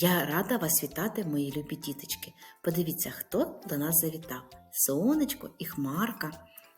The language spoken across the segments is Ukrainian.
Я рада вас вітати, мої любі діточки. Подивіться, хто до нас завітав. Сонечко і Хмарка.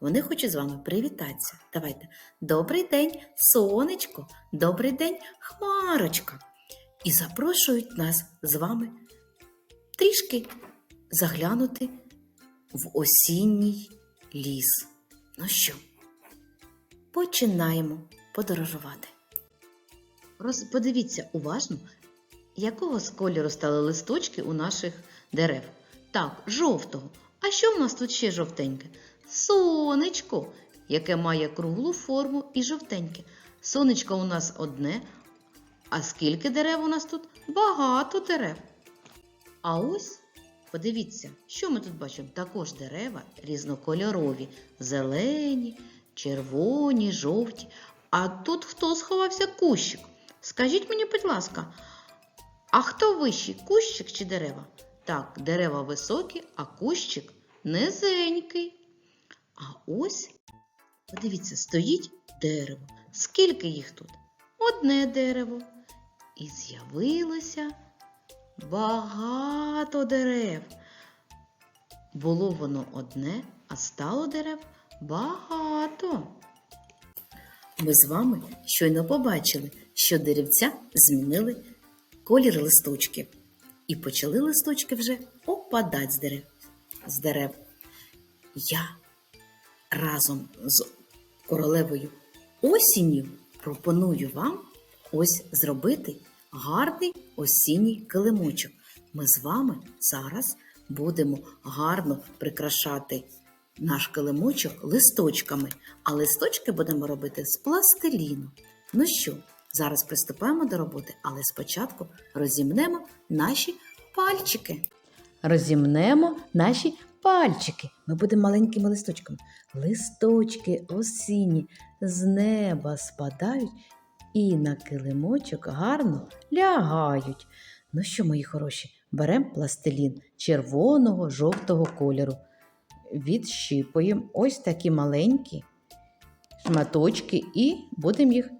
Вони хочуть з вами привітатися. Давайте. Добрий день, сонечко, добрий день, Хмарочка. І запрошують нас з вами трішки заглянути в осінній ліс. Ну що, починаємо подорожувати. Роз... Подивіться уважно, якого з кольору стали листочки у наших дерев. Так, жовтого. А що в нас тут ще жовтеньке? Сонечко, яке має круглу форму і жовтеньке. Сонечко у нас одне. А скільки дерев у нас тут? Багато дерев. А ось подивіться, що ми тут бачимо? Також дерева різнокольорові, зелені, червоні, жовті. А тут хто сховався кущик? Скажіть мені, будь ласка, а хто вищий, кущик чи дерева? Так, дерева високі, а кущик низенький. А ось, подивіться, стоїть дерево. Скільки їх тут? Одне дерево. І з'явилося багато дерев. Було воно одне, а стало дерев багато. Ми з вами щойно побачили, що деревця змінили колір листочків. І почали листочки вже опадати з дерев. З дерев. Я разом з королевою осінню пропоную вам ось зробити гарний осінній килимочок. Ми з вами зараз будемо гарно прикрашати наш килимочок листочками, а листочки будемо робити з пластиліну. Ну що, зараз приступаємо до роботи, але спочатку розімнемо наші пальчики. Розімнемо наші пальчики. Ми будемо маленькими листочками. Листочки осінні з неба спадають і на килимочок гарно лягають. Ну що, мої хороші, беремо пластилін червоного, жовтого кольору. Відщіпуємо ось такі маленькі шматочки і будемо їх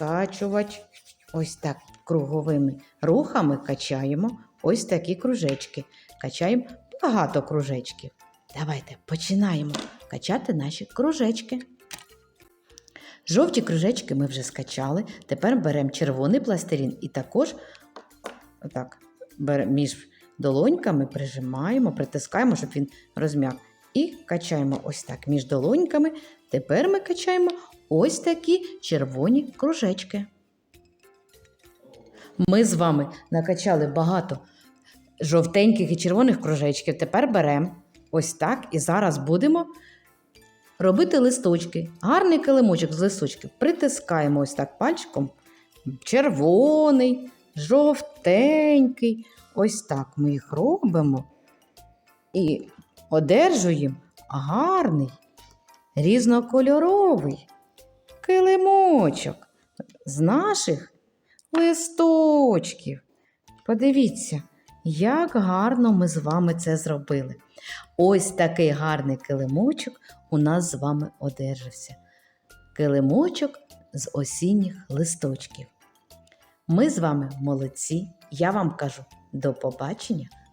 скачувати. Ось так круговими рухами качаємо ось такі кружечки. Качаємо багато кружечків. Давайте починаємо качати наші кружечки. Жовті кружечки ми вже скачали. Тепер беремо червоний пластилін і також отак, між долоньками, прижимаємо, притискаємо, щоб він розм'як. І качаємо ось так між долоньками. Тепер ми качаємо ось такі червоні кружечки. Ми з вами накачали багато жовтеньких і червоних кружечків. Тепер беремо ось так і зараз будемо робити листочки. Гарний килимочок з листочків. Притискаємо ось так пальчиком. Червоний, жовтенький. Ось так ми їх робимо і одержуємо гарний, різнокольоровий килимочок з наших листочків. Подивіться, як гарно ми з вами це зробили. Ось такий гарний килимочок у нас з вами одержався. Килимочок з осінніх листочків. Ми з вами молодці. Я вам кажу до побачення,